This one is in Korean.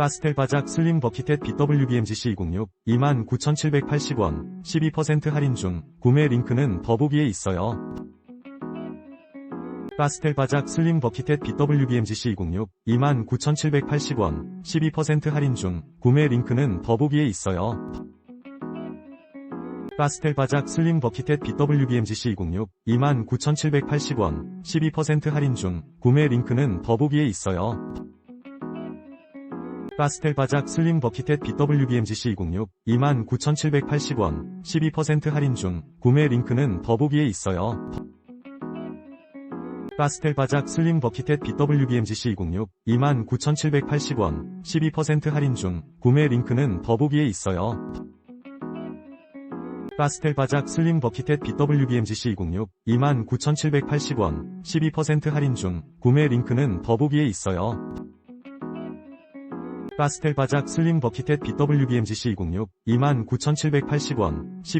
파스텔 바작 슬림 버킷햇 BWBMGC 206 29,780원 12% 할인 중 구매 링크는 더보기에 있어요. 파스텔 바작 슬림 버킷햇 BWBMGC 206 29,780원 12% 할인 중 구매 링크는 더보기에 있어요. 파스텔 바작 슬림 버킷햇 BWBMGC 206 29,780원 12% 할인 중 구매 링크는 더보기에 있어요. 파스텔 바작 슬림 버킷햇 BWBMGC 206 29,780원 12% 할인 중 구매 링크는 더보기에 있어요. 파스텔 바작 슬림 버킷햇 BWBMGC 206 29,780원 12% 할인 중 구매 링크는 더보기에 있어요. 파스텔 바작 슬림 버킷햇 BWBMGC 206 29,780원 12% 할인 중 구매 링크는 더보기에 있어요. 파스텔 바작 슬림 버킷햇 BWBMGC 206 29,780원 12